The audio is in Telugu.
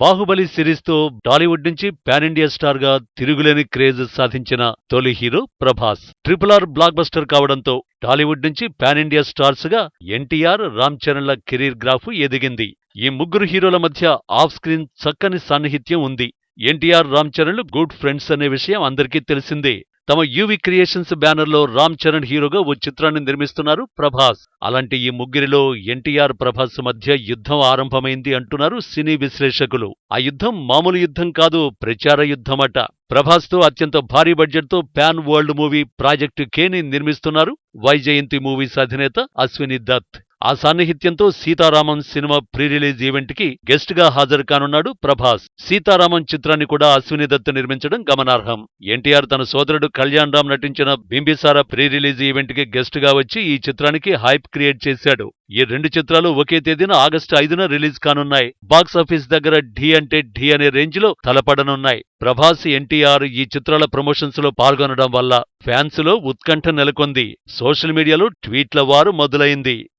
బాహుబలి సిరీస్తో టాలీవుడ్ నుంచి పాన్ ఇండియా స్టార్గా తిరుగులేని క్రేజ్ సాధించిన తొలి hero Prabhas. Triple R blockbuster కావడంతో టాలీవుడ్ నుంచి పాన్ ఇండియా స్టార్స్గా ఎన్టీఆర్ రామ్ చరణ్ల కెరీర్ గ్రాఫ్ ఎదిగింది. ఈ ముగ్గురు హీరోల మధ్య ఆఫ్ స్క్రీన్ చక్కని సాన్నిహిత్యం ఉంది. ఎన్టీఆర్ రామ్ చరణ్లు గుడ్ ఫ్రెండ్స్ అనే విషయం అందరికీ తెలిసిందే. తమ యూవి క్రియేషన్స్ బ్యానర్లో రామ్ చరణ్ హీరోగా ఓ చిత్రాన్ని నిర్మిస్తున్నారు ప్రభాస్. అలాంటి ఈ ముగ్గురిలో ఎన్టీఆర్ ప్రభాస్ మధ్య యుద్ధం ఆరంభమైంది అంటున్నారు సినీ విశ్లేషకులు. ఆ యుద్ధం మామూలు యుద్ధం కాదు ప్రచార యుద్ధమట. ప్రభాస్తో అత్యంత భారీ బడ్జెట్తో ప్యాన్ వరల్డ్ మూవీ ప్రాజెక్టు కేని నిర్మిస్తున్నారు. వైజయంతి మూవీస్ అధినేత అశ్విని దత్. ఆ సాన్నిహిత్యంతో సీతారామం సినిమా ప్రీ రిలీజ్ ఈవెంట్కి గెస్ట్గా గెస్ట్గా హాజరు కానున్నాడు ప్రభాస్. సీతారామం చిత్రాన్ని కూడా అశ్విని దత్ నిర్మించడం గమనార్హం. ఎన్టీఆర్ తన సోదరుడు కళ్యాణ్ రామ్ నటించిన బింబిసార ప్రీ రిలీజ్ ఈవెంట్కి గెస్ట్గా గెస్ట్గా వచ్చి ఈ చిత్రానికి హైప్ క్రియేట్ చేశాడు. ఈ రెండు చిత్రాలు ఒకే తేదీన ఆగస్టు ఐదున రిలీజ్ కానున్నాయి. బాక్స్ ఆఫీస్ దగ్గర ఢీ అంటే ఢీ అనే రేంజ్లో తలపడనున్నాయి. ప్రభాస్ ఎన్టీఆర్ ఈ చిత్రాల ప్రమోషన్స్లో పాల్గొనడం వల్ల ఫ్యాన్స్లో ఉత్కంఠ నెలకొంది. సోషల్ మీడియాలో ట్వీట్ల వారు మొదలైంది.